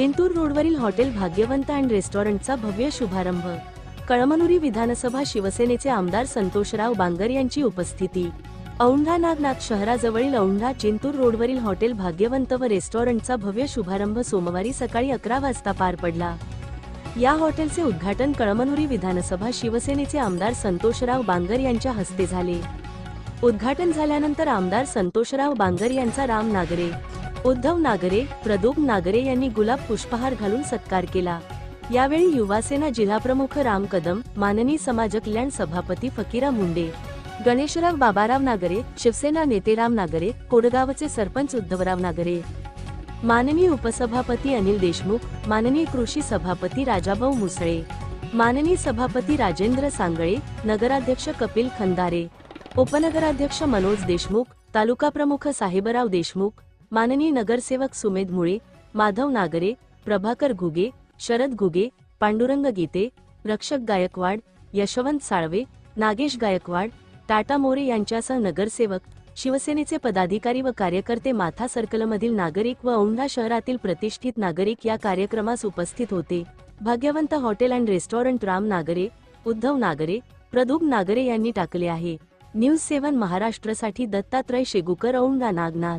चेंतूर रोडवरील hotel Bhagyawant and रेस्टॉरंटचा भव्य शुभारंभ. कळमनुरी विधानसभा शिवसेनेचे आमदार संतोषराव बांगर यांची उपस्थिती. औंढा नागनाथ शहराजवळील औंढा चेंतूर रोडवरील हॉटेल भाग्यवंत व रेस्टॉरंटचा भव्य शुभारंभ सोमवारी सकाळी अकरा वाजता पार पडला. या हॉटेलचे उद्घाटन कळमनुरी विधानसभा शिवसेनेचे आमदार संतोषराव बांगर यांच्या हस्ते झाले. उद्घाटन झाल्यानंतर आमदार संतोषराव बांगर यांचा राम नागरे उद्धव नागरे प्रदोप नागरे यांनी गुलाब पुष्पहार घालून सत्कार केला. यावेळी युवासेना जिल्हाप्रमुख राम कदम माननी समाज कल्याण सभापती फकीरा मुंडे गणेशराव बाबाराव नागरे शिवसेना नेते राम नागरे कोडगावचे सरपंच उद्धवराव नागरे. माननीय उपसभापती अनिल देशमुख माननीय कृषी सभापती राजाभाऊ मुसळे माननीय सभापती राजेंद्र सांगळे नगराध्यक्ष कपिल खंदारे उपनगराध्यक्ष मनोज देशमुख तालुका प्रमुख साहेबराव देशमुख माननीय नगरसेवक सुमेध मुळे माधव नागरे प्रभाकर घुगे शरद घुगे पांडुरंग गीते रक्षक गायकवाड यशवंत साळवे नागेश गायकवाड टाटा मोरे यांच्यासह नगरसेवक शिवसेनेचे पदाधिकारी व कार्यकर्ते माथा सर्कलमधील नागरिक व औंढा शहरातील प्रतिष्ठित नागरिक या कार्यक्रमास उपस्थित होते. Bhagyawant hotel and restaurant Ram Nagare Uddhav Nagare Pradeep Nagare यांनी टाकले आहे. न्यूज सेवन महाराष्ट्रसाठी दत्तात्रय शेगुकर औंढा नागनाथ.